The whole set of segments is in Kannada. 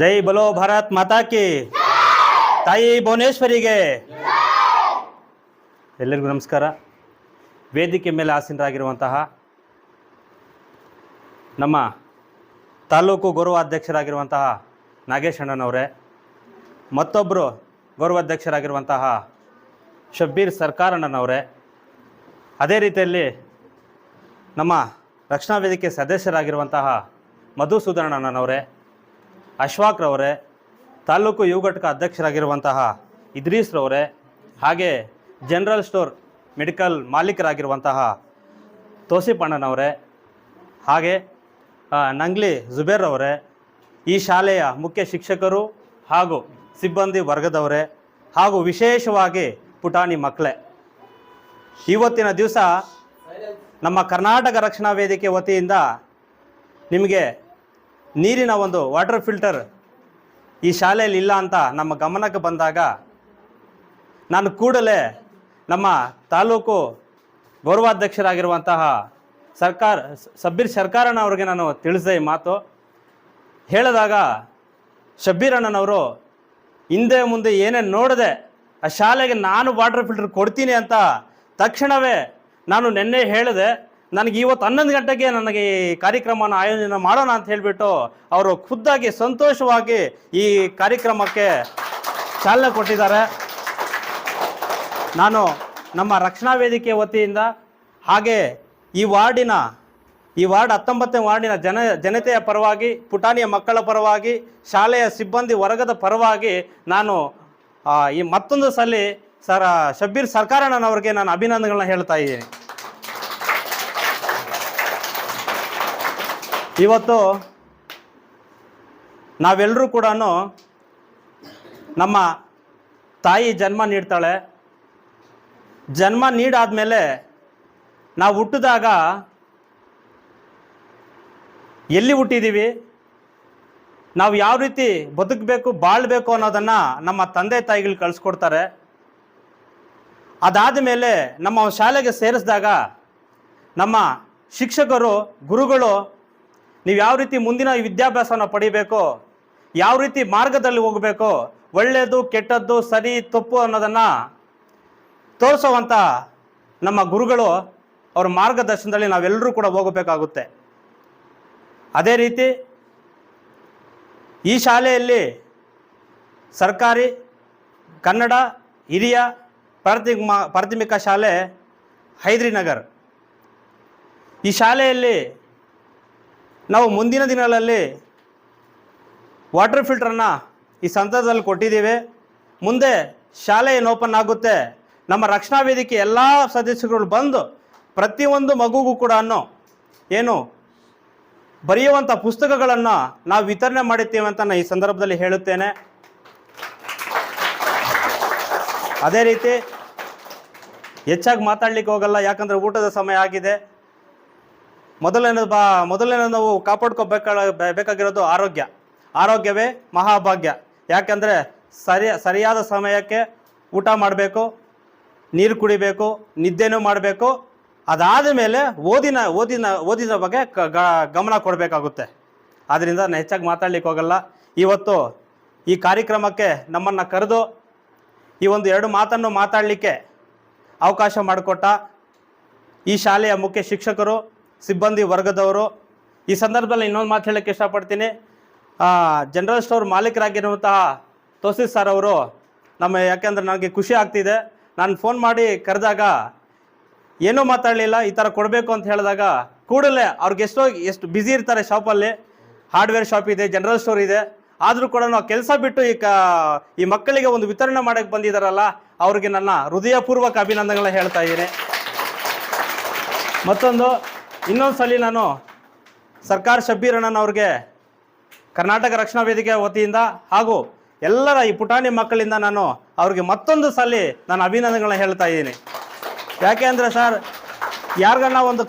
ಜೈ ಬಲೋ ಭಾರತ್ ಮಾತಾ ಕಿ. ತಾಯಿ ಭುವನೇಶ್ವರಿಗೆ. ಎಲ್ಲರಿಗೂ ನಮಸ್ಕಾರ. ವೇದಿಕೆ ಮೇಲೆ ಆಸೀನರಾಗಿರುವಂತಹ ನಮ್ಮ ತಾಲೂಕು ಗೌರವಾಧ್ಯಕ್ಷರಾಗಿರುವಂತಹ ನಾಗೇಶ್ ಅಣ್ಣನವರೇ ಮತ್ತೊಬ್ಬರು ಗೌರವಾಧ್ಯಕ್ಷರಾಗಿರುವಂತಹ ಶಬ್ಬೀರ್ ಸರ್ಕಾರಣ್ಣನವರೇ ಅದೇ ರೀತಿಯಲ್ಲಿ ನಮ್ಮ ರಕ್ಷಣಾ ವೇದಿಕೆ ಸದಸ್ಯರಾಗಿರುವಂತಹ ಮಧುಸೂದನಣ್ಣನವರೇ ಅಶ್ವಾಕ್ರವರೇ ತಾಲೂಕು ಯುವ ಘಟಕ ಅಧ್ಯಕ್ಷರಾಗಿರುವಂತಹ ಇದ್ರೀಸ್ರವರೇ ಹಾಗೆ ಜನರಲ್ ಸ್ಟೋರ್ ಮೆಡಿಕಲ್ ಮಾಲೀಕರಾಗಿರುವಂತಹ ತೋಸಿಪಣ್ಣನವರೇ ಹಾಗೆ ನಂಗ್ಲಿ ಜುಬೇರ್ರವರೇ ಈ ಶಾಲೆಯ ಮುಖ್ಯ ಶಿಕ್ಷಕರು ಹಾಗೂ ಸಿಬ್ಬಂದಿ ವರ್ಗದವರೇ, ಹಾಗೂ ವಿಶೇಷವಾಗಿ ಪುಟಾಣಿ ಮಕ್ಕಳೇ. ಇವತ್ತಿನ ದಿವಸ ನಮ್ಮ ಕರ್ನಾಟಕ ರಕ್ಷಣಾ ವೇದಿಕೆ ವತಿಯಿಂದ ನಿಮಗೆ ನೀರಿನ ಒಂದು ವಾಟರ್ ಫಿಲ್ಟರ್ ಈ ಶಾಲೆಯಲ್ಲಿ ಇಲ್ಲ ಅಂತ ನಮ್ಮ ಗಮನಕ್ಕೆ ಬಂದಾಗ ನಾನು ಕೂಡಲೇ ನಮ್ಮ ತಾಲೂಕು ಗೌರವಾಧ್ಯಕ್ಷರಾಗಿರುವಂತಹ ಸರ್ಕಾರ, ಸಬ್ಬೀರ್ ಸರ್ಕಾರನ ಅವ್ರಿಗೆ ನಾನು ತಿಳಿಸಿದೆ ಈ ಮಾತು. ಹೇಳಿದಾಗ ಶಬ್ಬೀರಣ್ಣನವರು ಹಿಂದೆ ಮುಂದೆ ಏನೇನು ನೋಡದೆ ಆ ಶಾಲೆಗೆ ನಾನು ವಾಟರ್ ಫಿಲ್ಟರ್ ಕೊಡ್ತೀನಿ ಅಂತ ತಕ್ಷಣವೇ ನಾನು ನಿನ್ನೆ ಹೇಳಿದೆ. ನನಗೆ ಇವತ್ತು ಹನ್ನೊಂದು ಗಂಟೆಗೆ ನನಗೆ ಈ ಕಾರ್ಯಕ್ರಮನ ಆಯೋಜನೆ ಮಾಡೋಣ ಅಂತ ಹೇಳಿಬಿಟ್ಟು ಅವರು ಖುದ್ದಾಗಿ ಸಂತೋಷವಾಗಿ ಈ ಕಾರ್ಯಕ್ರಮಕ್ಕೆ ಚಾಲನೆ ಕೊಟ್ಟಿದ್ದಾರೆ. ನಾನು ನಮ್ಮ ರಕ್ಷಣಾ ವೇದಿಕೆ ವತಿಯಿಂದ ಹಾಗೆ ಈ ವಾರ್ಡಿನ, ಈ ವಾರ್ಡ್ ಹತ್ತೊಂಬತ್ತನೇ ವಾರ್ಡಿನ ಜನ, ಜನತೆಯ ಪರವಾಗಿ, ಪುಟಾಣಿಯ ಮಕ್ಕಳ ಪರವಾಗಿ, ಶಾಲೆಯ ಸಿಬ್ಬಂದಿ ವರ್ಗದ ಪರವಾಗಿ ನಾನು ಈ ಮತ್ತೊಂದು ಸಲ ಸರ, ಶಬ್ಬೀರ್ ಸರ್ಕಾರಣ್ಣನವ್ರಿಗೆ ನಾನು ಅಭಿನಂದನೆಗಳನ್ನ ಹೇಳ್ತಾ ಇದ್ದೀನಿ. ಇವತ್ತು ನಾವೆಲ್ಲರೂ ಕೂಡ ನಮ್ಮ ತಾಯಿ ಜನ್ಮ ನೀಡ್ತಾಳೆ. ಜನ್ಮ ನೀಡಾದ್ಮೇಲೆ ನಾವು ಹುಟ್ಟಿದಾಗ ಎಲ್ಲಿ ಹುಟ್ಟಿದ್ದೀವಿ ನಾವು ಯಾವ ರೀತಿ ಬದುಕಬೇಕು, ಬಾಳ್ಬೇಕು ಅನ್ನೋದನ್ನು ನಮ್ಮ ತಂದೆ ತಾಯಿಗಳು ಕಳಿಸ್ಕೊಡ್ತಾರೆ. ಅದಾದ ಮೇಲೆ ನಮ್ಮ ಶಾಲೆಗೆ ಸೇರಿಸಿದಾಗ ನಮ್ಮ ಶಿಕ್ಷಕರು, ಗುರುಗಳು ನೀವು ಯಾವ ರೀತಿ ಮುಂದಿನ ವಿದ್ಯಾಭ್ಯಾಸವನ್ನು ಪಡಿಬೇಕು, ಯಾವ ರೀತಿ ಮಾರ್ಗದಲ್ಲಿ ಹೋಗಬೇಕು ಒಳ್ಳೆಯದು ಕೆಟ್ಟದ್ದು, ಸರಿ, ತಪ್ಪು ಅನ್ನೋದನ್ನು ತೋರಿಸುವಂಥ ನಮ್ಮ ಗುರುಗಳು ಅವರ ಮಾರ್ಗದರ್ಶನದಲ್ಲಿ ನಾವೆಲ್ಲರೂ ಕೂಡ ಹೋಗಬೇಕಾಗುತ್ತೆ. ಅದೇ ರೀತಿ ಈ ಶಾಲೆಯಲ್ಲಿ ಸರ್ಕಾರಿ, ಕನ್ನಡ, ಹಿರಿಯ, ಪ್ರಾಥಮಿಕ ಪ್ರಾಥಮಿಕ ಶಾಲೆ ಹೈದ್ರಿನಗರ್. ಈ ಶಾಲೆಯಲ್ಲಿ ನಾವು ಮುಂದಿನ ದಿನಗಳಲ್ಲಿ ವಾಟರ್ ಫಿಲ್ಟ್ರನ್ನು ಈ ಸಂದರ್ಭದಲ್ಲಿ ಕೊಟ್ಟಿದ್ದೀವಿ. ಮುಂದೆ ಶಾಲೆ ಏನು ಓಪನ್ ಆಗುತ್ತೆ, ನಮ್ಮ ರಕ್ಷಣಾ ವೇದಿಕೆ ಎಲ್ಲ ಸದಸ್ಯರುಗಳು ಬಂದು ಪ್ರತಿಯೊಂದು ಮಗುಗೂ ಕೂಡ ಏನು ಬರೆಯುವಂಥ ಪುಸ್ತಕಗಳನ್ನು ನಾವು ವಿತರಣೆ ಮಾಡಿದ್ದೇವೆ ಅಂತ ನಾನು ಈ ಸಂದರ್ಭದಲ್ಲಿ ಹೇಳುತ್ತೇನೆ. ಅದೇ ರೀತಿ ಹೆಚ್ಚಾಗಿ ಮಾತಾಡ್ಲಿಕ್ಕೆ ಹೋಗಲ್ಲ, ಯಾಕಂದರೆ ಊಟದ ಸಮಯ ಆಗಿದೆ. ಮೊದಲನೇ ಬಾ ಮೊದಲನೇ ನಾವು ಕಾಪಾಡ್ಕೋಬೇಕ ಬೇಕಾಗಿರೋದು ಆರೋಗ್ಯ. ಆರೋಗ್ಯವೇ ಮಹಾಭಾಗ್ಯ. ಯಾಕೆಂದರೆ ಸರಿ, ಸರಿಯಾದ ಸಮಯಕ್ಕೆ ಊಟ ಮಾಡಬೇಕು, ನೀರು ಕುಡಿಬೇಕು, ನಿದ್ದೆನೂ ಮಾಡಬೇಕು, ಅದಾದ ಮೇಲೆ ಓದಿನ ಓದಿನ ಓದಿನ ಬಗ್ಗೆ ಗಮನ ಕೊಡಬೇಕಾಗುತ್ತೆ. ಆದ್ದರಿಂದ ನಾನು ಹೆಚ್ಚಾಗಿ ಮಾತಾಡ್ಲಿಕ್ಕೆ ಹೋಗಲ್ಲ. ಇವತ್ತು ಈ ಕಾರ್ಯಕ್ರಮಕ್ಕೆ ನಮ್ಮನ್ನು ಕರೆದು ಈ ಒಂದು ಎರಡು ಮಾತನ್ನು ಮಾತಾಡಲಿಕ್ಕೆ ಅವಕಾಶ ಮಾಡಿಕೊಟ್ಟ ಈ ಶಾಲೆಯ ಮುಖ್ಯ ಶಿಕ್ಷಕರು ಸಿಬ್ಬಂದಿ ವರ್ಗದವರು. ಈ ಸಂದರ್ಭದಲ್ಲಿ ಇನ್ನೊಂದು ಮಾತು ಹೇಳಕ್ಕೆ ಇಷ್ಟಪಡ್ತೀನಿ. ಜನರಲ್ ಸ್ಟೋರ್ ಮಾಲೀಕರಾಗಿರುವಂತಹ ತೋಸಿಸ್ ಸರ್ ಅವರು ನಮ್ಮ ಯಾಕೆಂದ್ರೆ ನನಗೆ ಖುಷಿ ಆಗ್ತಿದೆ. ನಾನು ಫೋನ್ ಮಾಡಿ ಕರೆದಾಗ ಏನೂ ಮಾತಾಡಲಿಲ್ಲ, ಈ ಥರ ಕೊಡಬೇಕು ಅಂತ ಹೇಳಿದಾಗ ಕೂಡಲೇ ಅವ್ರಿಗೆ ಎಷ್ಟೋ ಎಷ್ಟು ಬ್ಯುಸಿ ಇರ್ತಾರೆ ಶಾಪಲ್ಲಿ ಹಾರ್ಡ್ವೇರ್ ಶಾಪ್ ಇದೆ ಜನರಲ್ ಸ್ಟೋರ್ ಇದೆ. ಆದರೂ ಕೂಡ ನಾವು ಕೆಲಸ ಬಿಟ್ಟು ಈ ಈ ಮಕ್ಕಳಿಗೆ ಒಂದು ವಿತರಣೆ ಮಾಡೋಕ್ಕೆ ಬಂದಿದ್ದಾರಲ್ಲ ಅವ್ರಿಗೆ ನನ್ನ ಹೃದಯಪೂರ್ವಕ ಅಭಿನಂದನೆಗಳನ್ನ ಹೇಳ್ತಾ ಇದ್ದೀನಿ. ಮತ್ತೊಂದು ಇನ್ನೊಂದು ಸಲ ನಾನು ಸರ್ಕಾರ ಶಬ್ಬೀರ್ ಅಣ್ಣನವ್ರಿಗೆ ಕರ್ನಾಟಕ ರಕ್ಷಣಾ ವೇದಿಕೆ ವತಿಯಿಂದ ಹಾಗೂ ಎಲ್ಲರ ಈ ಪುಟಾಣಿ ಮಕ್ಕಳಿಂದ ನಾನು ಅವ್ರಿಗೆ ಮತ್ತೊಂದು ಸಲ ನಾನು ಅಭಿನಂದನೆಗಳನ್ನ ಹೇಳ್ತಾ ಇದ್ದೀನಿ. ಯಾಕೆ ಅಂದರೆ ಸರ್ ಯಾರಿಗನ್ನ ಒಂದು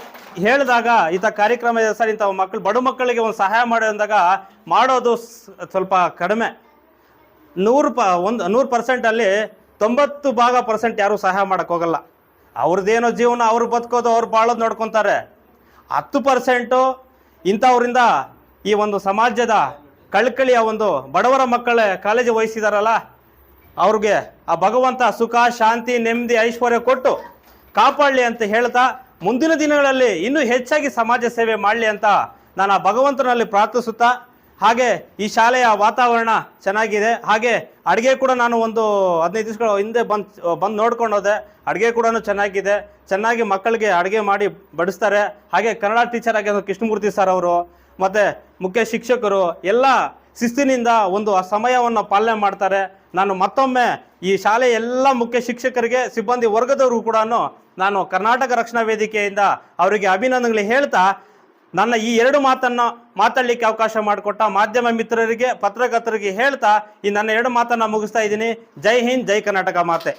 ಹೇಳಿದಾಗ ಇಂಥ ಕಾರ್ಯಕ್ರಮ ಇದೆ ಸರ್, ಇಂಥ ಮಕ್ಕಳು ಬಡ ಮಕ್ಕಳಿಗೆ ಒಂದು ಸಹಾಯ ಮಾಡಿ ಅಂದಾಗ ಮಾಡೋದು ಸ್ವಲ್ಪ ಕಡಿಮೆ. ನೂರು ಪ, ಒಂದು, ನೂರು ಪರ್ಸೆಂಟಲ್ಲಿ ತೊಂಬತ್ತು ಭಾಗ ಪರ್ಸೆಂಟ್ ಯಾರೂ ಸಹಾಯ ಮಾಡೋಕ್ಕೋಗಲ್ಲ ಅವ್ರದ್ದೇನೋ ಜೀವನ, ಅವ್ರು ಬದುಕೋದು, ಅವ್ರು ಬಾಳೋದು ನೋಡ್ಕೊತಾರೆ. ಹತ್ತು ಪರ್ಸೆಂಟು ಇಂಥವರಿಂದ ಈ ಒಂದು ಸಮಾಜದ ಕಳ್ಕಳಿಯ ಒಂದು ಬಡವರ ಮಕ್ಕಳ ಕಾಲೇಜು ವಹಿಸಿದಾರಲ್ಲ, ಅವ್ರಿಗೆ ಆ ಭಗವಂತ ಸುಖ, ಶಾಂತಿ, ನೆಮ್ಮದಿ, ಐಶ್ವರ್ಯ ಕೊಟ್ಟು ಕಾಪಾಡಲಿ ಅಂತ ಹೇಳ್ತಾ ಮುಂದಿನ ದಿನಗಳಲ್ಲಿ ಇನ್ನೂ ಹೆಚ್ಚಾಗಿ ಸಮಾಜ ಸೇವೆ ಮಾಡಲಿ ಅಂತ ನಾನು ಆ ಭಗವಂತನಲ್ಲಿ ಪ್ರಾರ್ಥಿಸುತ್ತಾ ಹಾಗೆ ಈ ಶಾಲೆಯ ವಾತಾವರಣ ಚೆನ್ನಾಗಿದೆ. ಹಾಗೆ ಅಡುಗೆ ಕೂಡ ನಾನು ಒಂದು ಹದಿನೈದು ದಿವಸಗಳ ಹಿಂದೆ ಬಂದು ಬಂದು ನೋಡ್ಕೊಂಡು ಹೋದೆ ಅಡುಗೆ ಕೂಡ ಚೆನ್ನಾಗಿದೆ. ಚೆನ್ನಾಗಿ ಮಕ್ಕಳಿಗೆ ಅಡುಗೆ ಮಾಡಿ ಬಡಿಸ್ತಾರೆ. ಹಾಗೆ ಕನ್ನಡ ಟೀಚರ್ ಆಗಿರೋ ಕೃಷ್ಣಮೂರ್ತಿ ಸರ್ ಅವರು, ಮತ್ತು ಮುಖ್ಯ ಶಿಕ್ಷಕರು, ಎಲ್ಲ ಶಿಸ್ತಿನಿಂದ ಒಂದು ಆ ಸಮಯವನ್ನು ಪಾಲನೆ ಮಾಡ್ತಾರೆ. ನಾನು ಮತ್ತೊಮ್ಮೆ ಈ ಶಾಲೆಯ ಎಲ್ಲ ಮುಖ್ಯ ಶಿಕ್ಷಕರಿಗೆ, ಸಿಬ್ಬಂದಿ ವರ್ಗದವರು ಕೂಡ ನಾನು ಕರ್ನಾಟಕ ರಕ್ಷಣಾ ವೇದಿಕೆಯಿಂದ ಅವರಿಗೆ ಅಭಿನಂದನೆಗಳು ಹೇಳ್ತಾ ನನ್ನ ಈ ಎರಡು ಮಾತನ್ನ ಮಾತಾಡಲಿಕ್ಕೆ ಅವಕಾಶ ಮಾಡಿಕೊಟ್ಟ ಮಾಧ್ಯಮ ಮಿತ್ರರಿಗೆ, ಪತ್ರಕರ್ತರಿಗೆ ಹೇಳ್ತಾ ಈ ನನ್ನ ಎರಡು ಮಾತನ್ನ ಮುಗಿಸ್ತಾ ಇದ್ದೀನಿ. ಜೈ ಹಿಂದ್, ಜೈ ಕರ್ನಾಟಕ ಮಾತೆ.